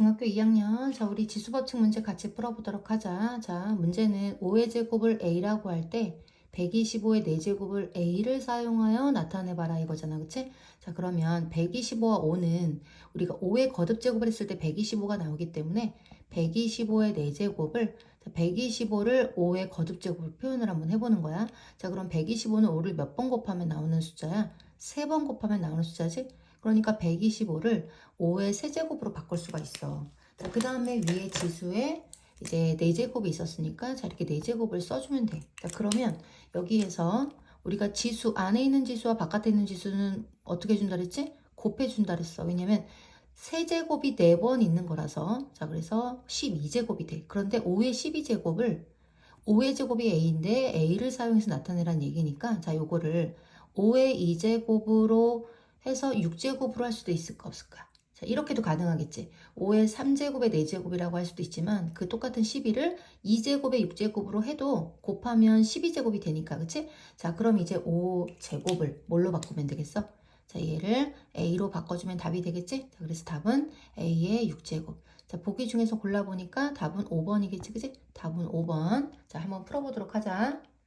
중학교 2학년. 자, 우리 지수법칙 문제 같이 풀어보도록 하자. 자, 문제는 5의 제곱을 a라고 할 때 125의 4제곱을 a를 사용하여 나타내봐라 이거잖아. 그치? 자, 그러면 125와 5는 우리가 5의 거듭 제곱을 했을 때 125가 나오기 때문에 125의 4제곱을 125를 5의 거듭 제곱을 표현을 한번 해보는 거야. 자, 그럼 125는 5를 몇 번 곱하면 나오는 숫자야? 3번 곱하면 나오는 숫자지? 그러니까 125를 5의 세제곱으로 바꿀 수가 있어. 자, 그 다음에 위에 지수에 이제 4제곱이 있었으니까 자, 이렇게 4제곱을 써주면 돼. 자, 그러면 여기에서 우리가 지수 안에 있는 지수와 바깥에 있는 지수는 어떻게 준다 그랬지? 곱해준다 그랬어. 왜냐면 세제곱이 4번 있는 거라서 자 그래서 12제곱이 돼. 그런데 5의 12제곱을 5의 제곱이 a인데 a를 사용해서 나타내란 얘기니까 자 요거를 5의 2제곱으로 해서 6제곱으로 할 수도 있을까 없을까? 자, 이렇게도 가능하겠지. 5의 3제곱의 4제곱이라고 할 수도 있지만 그 똑같은 12를 2제곱의 6제곱으로 해도 곱하면 12제곱이 되니까 그치? 자 그럼 이제 5제곱을 뭘로 바꾸면 되겠어? 자 얘를 a로 바꿔주면 답이 되겠지? 자, 그래서 답은 a의 6제곱. 자 보기 중에서 골라보니까 답은 5번이겠지 그치? 답은 5번. 자 한번 풀어보도록 하자.